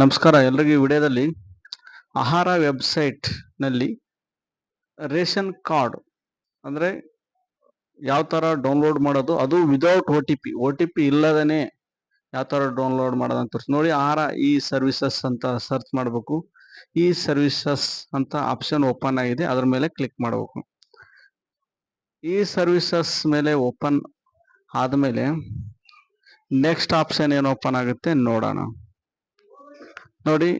ನಮಸ್ಕಾರ ಎಲ್ರಿಗೂ ವಿಡಿಯೋದಲ್ಲಿ ಆಹಾರ ವೆಬ್ಸೈಟ್ನಲ್ಲಿ ರೇಷನ್ ಕಾರ್ಡ್ ಅಂದ್ರೆ ಯಾವ ತರ ಡೌನ್ಲೋಡ್ ಮಾಡೋದು, ಅದು without O T P O T P ಇಲ್ಲದೇನೆ ಯಾವ ತರ ಡೌನ್ಲೋಡ್ ಮಾಡೋದು ಅಂತ ನೋಡಿ, ಆಹಾರ ಈ ಸರ್ವಿಸಸ್ ಅಂತ ಸರ್ಚ್ ಮಾಡಬೇಕು. ಈ ಸರ್ವಿಸಸ್ ಅಂತ ಆಪ್ಷನ್ ಓಪನ್ ಆಗಿದೆ. ಅದ್ರ ಮೇಲೆ ಕ್ಲಿಕ್ ಮಾಡಬೇಕು. ಈ ಸರ್ವಿಸಸ್ ಮೇಲೆ ಓಪನ್ ಆದಮೇಲೆ ನೆಕ್ಸ್ಟ್ ಆಪ್ಷನ್ ಏನು ಓಪನ್ ಆಗುತ್ತೆ ನೋಡೋಣ. ನೋಡಿ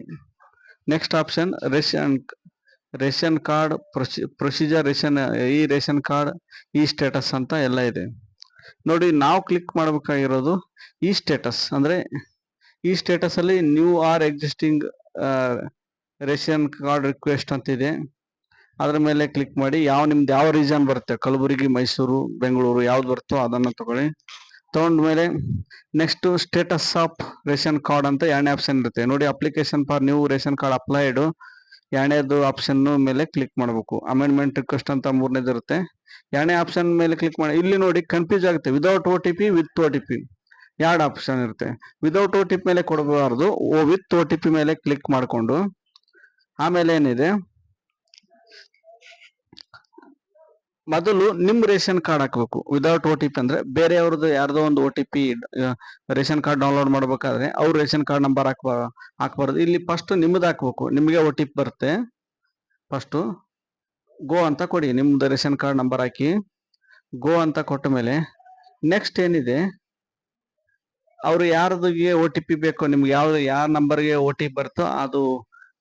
next option ration ration card procedure ration ಈ ರೇಷನ್ ಕಾರ್ಡ್ ಈ ಸ್ಟೇಟಸ್ ಅಂತ ಎಲ್ಲ ಇದೆ. ನೋಡಿ, ನಾವು ಕ್ಲಿಕ್ ಮಾಡಬೇಕಾಗಿರೋದು ಈ ಸ್ಟೇಟಸ್ ಅಂದರೆ, ಈ ಸ್ಟೇಟಸ್ ಅಲ್ಲಿ new or existing ration card request ಅಂತ ಇದೆ. ಅದ್ರ ಮೇಲೆ ಕ್ಲಿಕ್ ಮಾಡಿ, ಯಾವ ನಿಮ್ದು ಯಾವ ರೀಜನ್ ಬರುತ್ತೆ? ಕಲಬುರಗಿ, ಮೈಸೂರು, ಬೆಂಗಳೂರು, ಯಾವ್ದು ಬರುತ್ತೋ ಅದನ್ನು ತಗೊಳ್ಳಿ. ತಗೊಂಡ್ಮೇಲೆ next status of ration card ಅಂತ ಎರಡನೇ ಆಪ್ಷನ್ ಇರುತ್ತೆ. ನೋಡಿ application for new ration card applied ಎರಡನೇದು ಆಪ್ಷನ್ ಮೇಲೆ ಕ್ಲಿಕ್ ಮಾಡಬೇಕು. ಅಮೆಂಡ್ಮೆಂಟ್ ರಿಕ್ವೆಸ್ಟ್ ಅಂತ ಮೂರನೇದು ಇರುತ್ತೆ. ಎರಡನೇ ಆಪ್ಷನ್ ಮೇಲೆ ಕ್ಲಿಕ್ ಮಾಡಿ, ಇಲ್ಲಿ ನೋಡಿ ಕನ್ಫ್ಯೂಸ್ ಆಗುತ್ತೆ. Without O T P with O T P ಎರಡು ಆಪ್ಷನ್ ಇರುತ್ತೆ. ವಿದೌಟ್ ಓ ಟಿ ಪಿ ಮೇಲೆ ಕೊಡಬಾರ್ದು. ವಿತ್ ಓ ಟಿ ಪಿ ಮೇಲೆ ಕ್ಲಿಕ್ ಮಾಡಿಕೊಂಡು. ಆಮೇಲೆ ಏನಿದೆ? ಮೊದಲು ನಿಮ್ ರೇಷನ್ ಕಾರ್ಡ್ ಹಾಕಬೇಕು. ವಿದೌಟ್ ಓ ಟಿ ಪಿ ಅಂದ್ರೆ ಬೇರೆಯವ್ರದ್ದು ಯಾರ್ದೋ ಒಂದು O T P ration card download ಮಾಡ್ಬೇಕಾದ್ರೆ ಅವ್ರ ರೇಷನ್ ಕಾರ್ಡ್ ನಂಬರ್ ಹಾಕ್ಬಾರ ಹಾಕ್ಬಾರ್ದು. ಇಲ್ಲಿ ಫಸ್ಟ್ ನಿಮ್ದು ಹಾಕ್ಬೇಕು. ನಿಮಗೆ ಓ ಟಿ ಪಿ ಬರುತ್ತೆ. ಫಸ್ಟ್ ಗೋ ಅಂತ ಕೊಡಿ. ನಿಮ್ದು ರೇಷನ್ ಕಾರ್ಡ್ ನಂಬರ್ ಹಾಕಿ ಗೋ ಅಂತ ಕೊಟ್ಟ ಮೇಲೆ ನೆಕ್ಸ್ಟ್ ಏನಿದೆ? ಅವ್ರು ಯಾರ್ದಿಗೆ ಓ ಟಿ ಪಿ ಬೇಕೋ, ನಿಮ್ಗೆ ಯಾವ್ದು, ಯಾರ ನಂಬರ್ಗೆ ಓ ಟಿ ಪಿ ಬರುತ್ತೋ ಅದು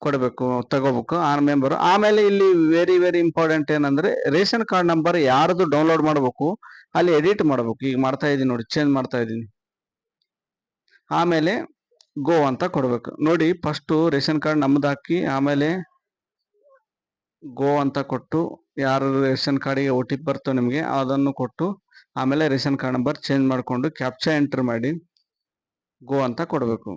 ಕೊಡಬೇಕು, ತಗೋಬೇಕು ಆ ಮೆಂಬರ್ ಆಮೇಲೆ ಇಲ್ಲಿ ವೆರಿ ವೆರಿ ಇಂಪಾರ್ಟೆಂಟ್ ಏನಂದ್ರೆ ರೇಷನ್ ಕಾರ್ಡ್ ನಂಬರ್ ಯಾರ್ದು ಡೌನ್ಲೋಡ್ ಮಾಡಬೇಕು, ಅಲ್ಲಿ ಎಡಿಟ್ ಮಾಡಬೇಕು. ಈಗ ಮಾಡ್ತಾ ಇದೀನಿ ನೋಡಿ ಚೇಂಜ್ ಮಾಡ್ತಾ ಇದ್ದೀನಿ ಆಮೇಲೆ ಗೋ ಅಂತ ಕೊಡಬೇಕು. ನೋಡಿ ಫಸ್ಟ್ ರೇಷನ್ ಕಾರ್ಡ್ ನಮ್ದು ಹಾಕಿ, ಆಮೇಲೆ ಗೋ ಅಂತ ಕೊಟ್ಟು, ಯಾರು ರೇಷನ್ ಕಾರ್ಡಿಗೆ ಓ ಟಿ ಪಿ ಬರ್ತೋ ನಿಮಗೆ, ಅದನ್ನು ಕೊಟ್ಟು, ಆಮೇಲೆ ರೇಷನ್ ಕಾರ್ಡ್ ನಂಬರ್ ಚೇಂಜ್ ಮಾಡಿಕೊಂಡು ಕ್ಯಾಪ್ಚಾ ಎಂಟರ್ ಮಾಡಿ ಗೋ ಅಂತ ಕೊಡಬೇಕು.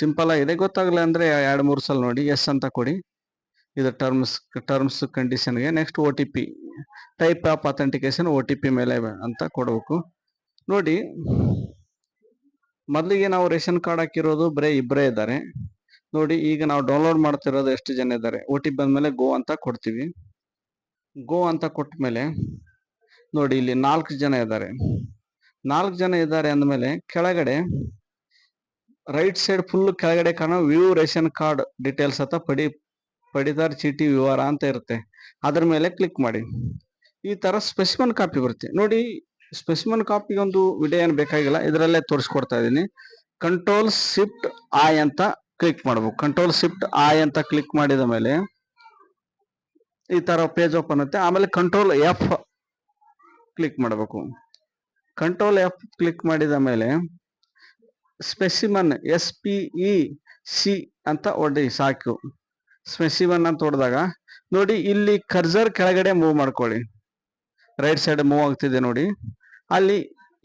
ಸಿಂಪಲ್ ಆಗಿದೆ. ಗೊತ್ತಾಗಲ್ಲ ಅಂದರೆ ಎರಡು ಮೂರು ಸಲ ನೋಡಿ. ಎಸ್ ಅಂತ ಕೊಡಿ. ಇದು terms terms ಕಂಡೀಷನ್ಗೆ next O T P type of authentication O T P ಮೇಲೆ ಅಂತ ಕೊಡಬೇಕು. ನೋಡಿ. ಮೊದಲಿಗೆ ನಾವು ರೇಷನ್ ಕಾರ್ಡ್ ಹಾಕಿರೋದು ಬರೀ ಇಬ್ಬರೇ ಇದ್ದಾರೆ. ನೋಡಿ, ಈಗ ನಾವು ಡೌನ್ಲೋಡ್ ಮಾಡ್ತಿರೋದು ಎಷ್ಟು ಜನ ಇದ್ದಾರೆ? ಒ ಟಿ ಪಿ ಬಂದಮೇಲೆ ಗೋ ಅಂತ ಕೊಡ್ತೀವಿ. ಗೋ ಅಂತ ಕೊಟ್ಟ ಮೇಲೆ ನೋಡಿ, ಇಲ್ಲಿ ನಾಲ್ಕು ಜನ ಇದ್ದಾರೆ. ನಾಲ್ಕು ಜನ ಇದ್ದಾರೆ ಅಂದಮೇಲೆ ಕೆಳಗಡೆ ರೈಟ್ ಸೈಡ್ ಫುಲ್ ಕೆಳಗಡೆ ಕಾಣೋ ವ್ಯೂ ರೇಷನ್ ಕಾರ್ಡ್ ಡೀಟೇಲ್ಸ್ ಅಂತ ಪಡಿ, ಪಡಿದಾರ ಚೀಟಿ ವಿವರ ಅಂತ ಇರುತ್ತೆ. ಅದ್ರ ಮೇಲೆ ಕ್ಲಿಕ್ ಮಾಡಿ. ಈ ತರ ಸ್ಪೆಸಿಮನ್ ಕಾಪಿ ಬರುತ್ತೆ. ನೋಡಿ ಸ್ಪೆಸಿಮನ್ ಕಾಪಿಗೆ ಒಂದು ವಿಡಿಯೋ ಏನು ಬೇಕಾಗಿಲ್ಲ, ಇದರಲ್ಲೇ ತೋರಿಸ್ಕೊಡ್ತಾ ಇದ್ದೀನಿ ಕಂಟ್ರೋಲ್ ಶಿಫ್ಟ್ ಆಯ್ ಅಂತ ಕ್ಲಿಕ್ ಮಾಡಬೇಕು. ಕಂಟ್ರೋಲ್ ಶಿಫ್ಟ್ ಆಯ್ ಅಂತ ಕ್ಲಿಕ್ ಮಾಡಿದ ಮೇಲೆ ಈ ತರ ಪೇಜ್ ಓಪನ್ ಆಗುತ್ತೆ. ಆಮೇಲೆ ಕಂಟ್ರೋಲ್ ಎಫ್ ಕ್ಲಿಕ್ ಮಾಡಬೇಕು. ಕಂಟ್ರೋಲ್ ಎಫ್ ಕ್ಲಿಕ್ ಮಾಡಿದ ಮೇಲೆ ಸ್ಪೆಸಿಮನ್, ಎಸ್ ಪಿ ಸಿ ಅಂತ ಹೊಡಿ ಸಾಕು. ಸ್ಪೆಸಿಮನ್ ಅಂತ ಹೊಡೆದಾಗ ನೋಡಿ, ಇಲ್ಲಿ ಕರ್ಸರ್ ಕೆಳಗಡೆ ಮೂವ್ ಮಾಡ್ಕೊಳ್ಳಿ. ರೈಟ್ ಸೈಡ್ ಮೂವ್ ಆಗ್ತಿದೆ ನೋಡಿ. ಅಲ್ಲಿ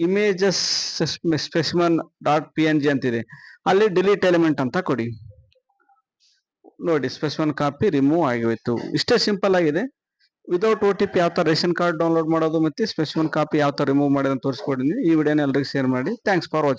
images specimen dot P N G ಅಂತಿದೆ. ಅಲ್ಲಿ ಡಿಲೀಟ್ ಎಲಿಮೆಂಟ್ ಅಂತ ಕೊಡಿ. ನೋಡಿ, ಸ್ಪೆಸಿಮನ್ ಕಾಪಿ ರಿಮೂವ್ ಆಗೋಯ್ತು ಇಷ್ಟೇ ಸಿಂಪಲ್ ಆಗಿದೆ. ವಿದೌಟ್ ಓ ಟಿ ಪಿ ಯಾವ ಥರ ರೇಷನ್ ಕಾರ್ಡ್ ಡೌನ್ಲೋಡ್ ಮಾಡೋದು ಮತ್ತೆ ಸ್ಪೆಸಿಮನ್ ಕಾಪಿ ಯಾವ ಥರ ರಿಮೂವ್ ಅಂತ ತೋರಿಸ್ಕೊಡಿದ್ದೀನಿ ಈ ವಿಡಿಯೋನ ಎಲ್ಲರಿಗೂ ಶೇರ್ ಮಾಡಿ. Thanks for watching.